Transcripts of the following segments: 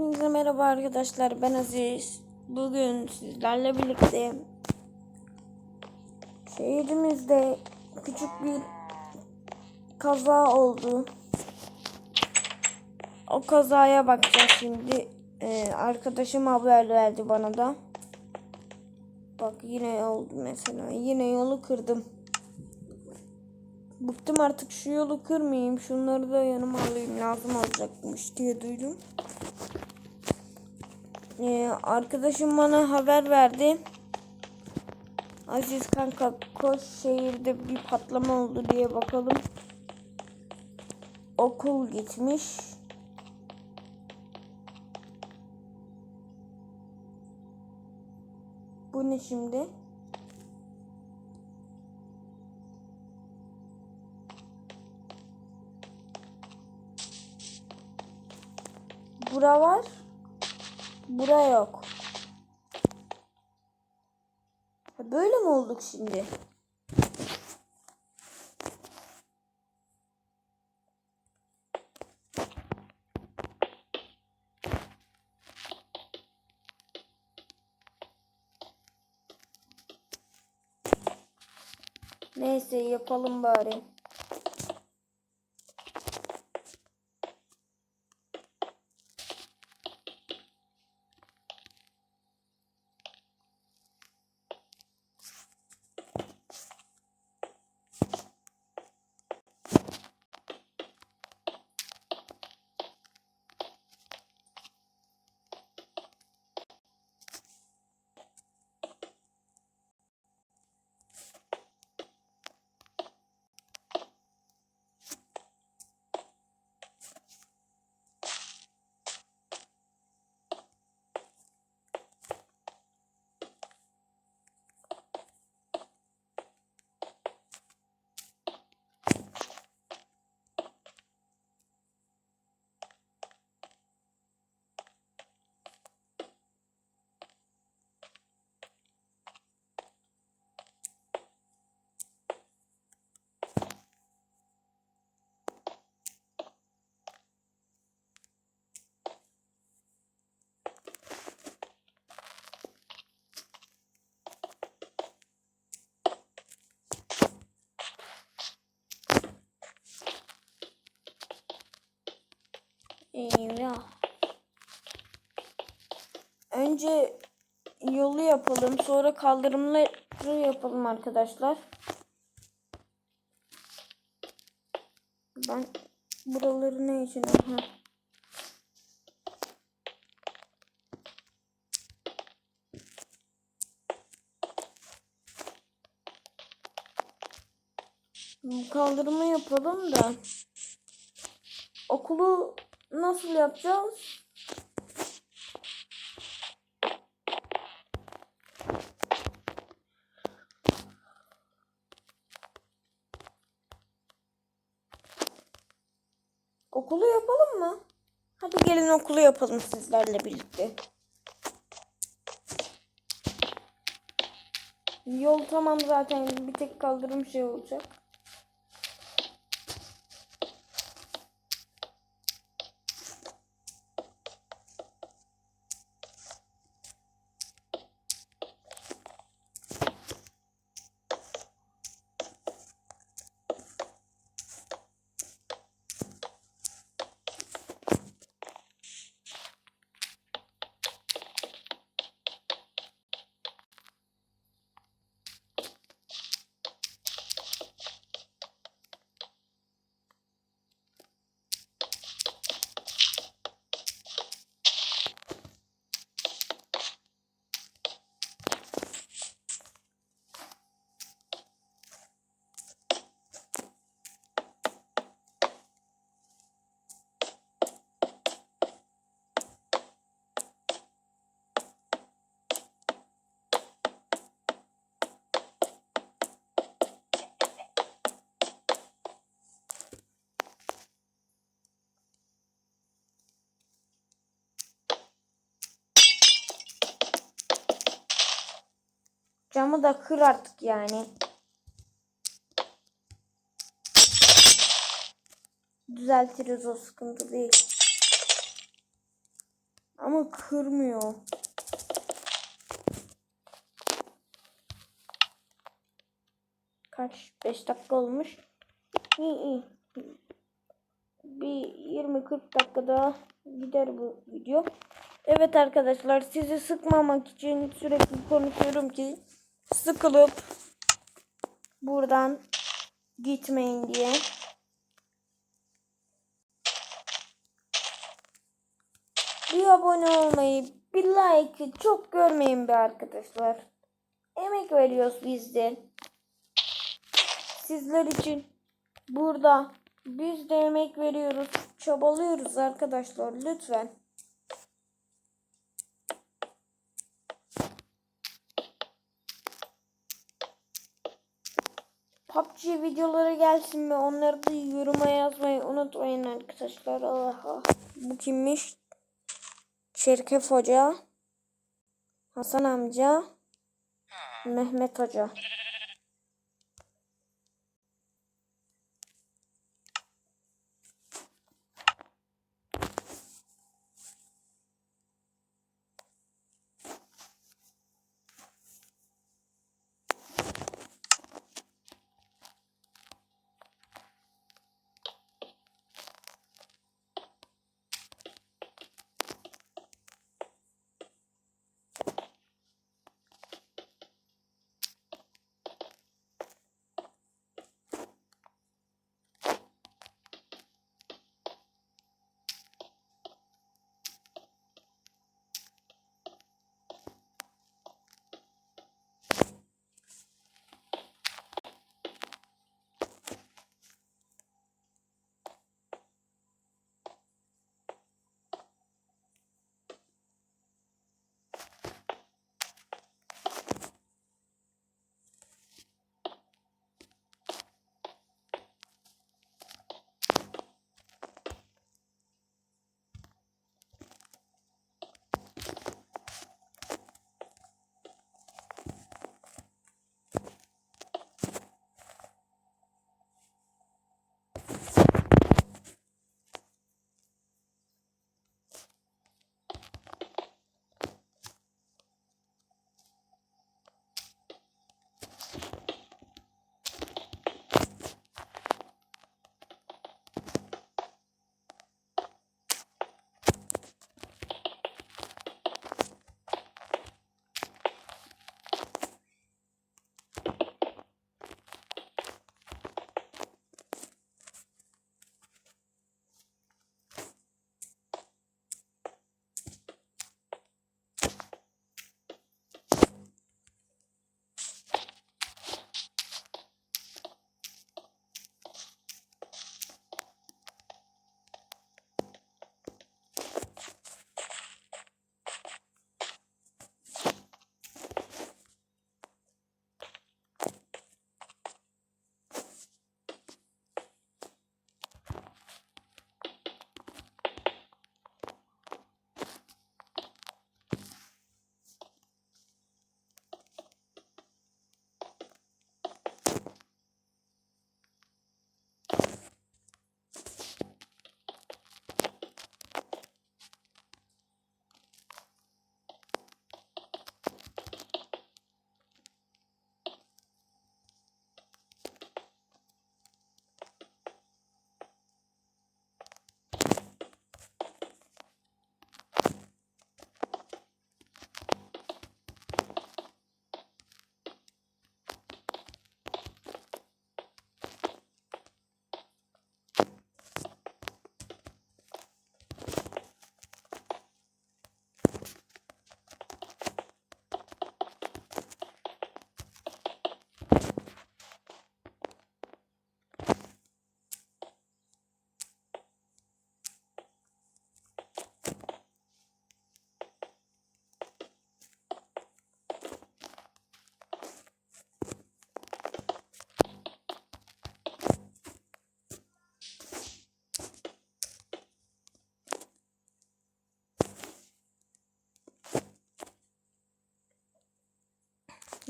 Hepinize merhaba arkadaşlar. Ben Aziz. Bugün sizlerle birlikte şehrimizde küçük bir kaza oldu. O kazaya bakacağız şimdi. Ee, arkadaşım haber verdi bana da. Bak yine oldu mesela. Yine yolu kırdım. Bıktım artık şu yolu kırmayayım. Şunları da yanıma alayım. Lazım olacakmış diye duydum. Ee, arkadaşım bana haber verdi. Aziz kanka koş şehirde bir patlama oldu diye bakalım. Okul gitmiş. Bu ne şimdi? Bura var. Bura yok. Böyle mi olduk şimdi? Neyse yapalım bari. Eyvah. Önce yolu yapalım. Sonra kaldırımları yapalım arkadaşlar. Ben buraları ne için? Aha. Kaldırımı yapalım da. Okulu nasıl yapacağız? Okulu yapalım mı? Hadi gelin okulu yapalım sizlerle birlikte. Yol tamam zaten bir tek kaldırım şey olacak. Camı da kır artık yani. Düzeltiriz o sıkıntı değil. Ama kırmıyor. Kaç? 5 dakika olmuş. İyi iyi. Bir 20-40 dakikada gider bu video. Evet arkadaşlar sizi sıkmamak için sürekli konuşuyorum ki sıkılıp buradan gitmeyin diye. Bir abone olmayı, bir like çok görmeyin be arkadaşlar. Emek veriyoruz biz de. Sizler için burada biz de emek veriyoruz. Çabalıyoruz arkadaşlar lütfen. PUBG videoları gelsin mi? Onları da yoruma yazmayı unutmayın arkadaşlar. Allah Bu kimmiş? Şerkef Hoca. Hasan amca. Mehmet Hoca.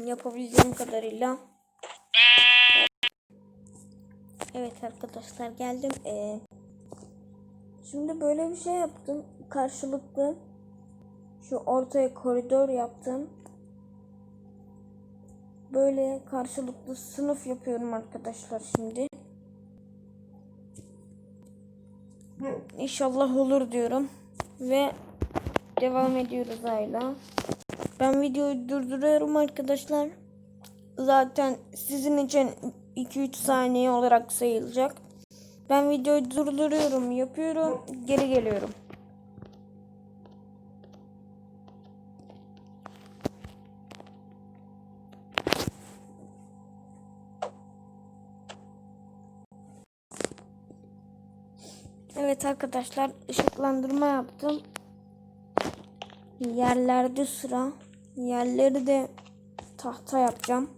Yapabildiğim kadarıyla. Evet arkadaşlar geldim. Ee, şimdi böyle bir şey yaptım karşılıklı. Şu ortaya koridor yaptım. Böyle karşılıklı sınıf yapıyorum arkadaşlar şimdi. İnşallah olur diyorum. Ve devam ediyoruz hala. Ben videoyu durduruyorum arkadaşlar. Zaten sizin için 2-3 saniye olarak sayılacak. Ben videoyu durduruyorum, yapıyorum, geri geliyorum. Evet arkadaşlar ışıklandırma yaptım. Yerlerde sıra. Yerleri de tahta yapacağım.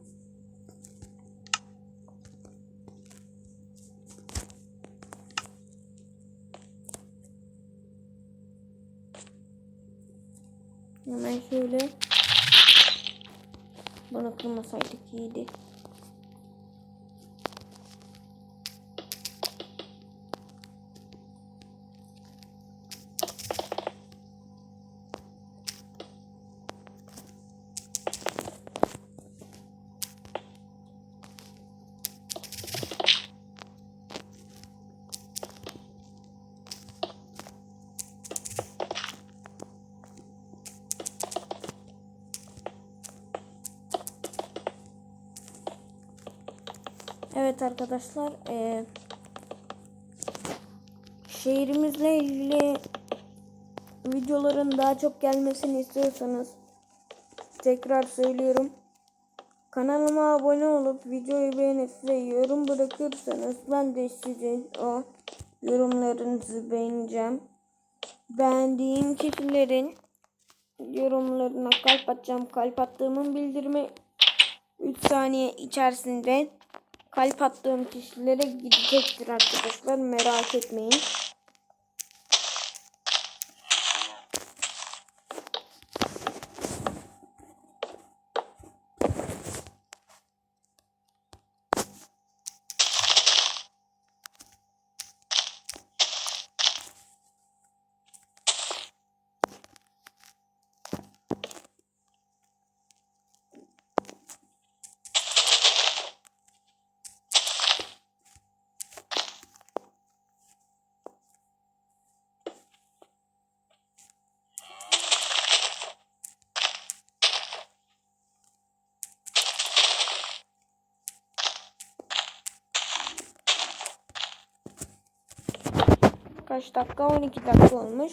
Hemen şöyle. Bana kırmasaydık iyiydi. Evet arkadaşlar eee, şehrimizle ilgili videoların daha çok gelmesini istiyorsanız tekrar söylüyorum. Kanalıma abone olup videoyu beğenip ve yorum bırakırsanız ben de sizin o yorumlarınızı beğeneceğim. Beğendiğim kişilerin yorumlarına kalp atacağım. Kalp attığımın bildirimi 3 saniye içerisinde kalp attığım kişilere gidecektir arkadaşlar. Merak etmeyin. Kaç dakika? 12 dakika olmuş.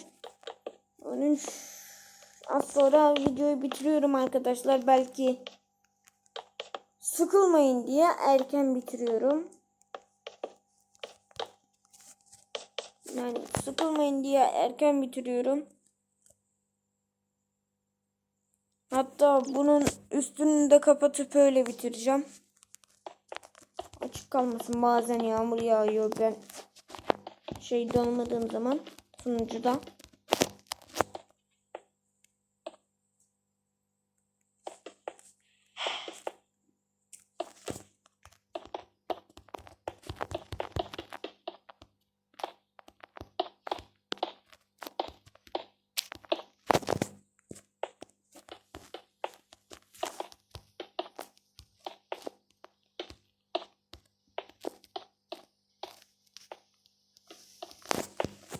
13 az sonra videoyu bitiriyorum arkadaşlar. Belki sıkılmayın diye erken bitiriyorum. Yani sıkılmayın diye erken bitiriyorum. Hatta bunun üstünü de kapatıp öyle bitireceğim. Açık kalmasın bazen yağmur yağıyor ben şeyde olmadığım zaman sunucuda.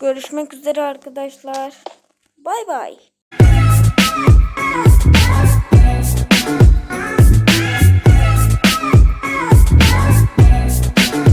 Görüşmek üzere arkadaşlar. Bay bay.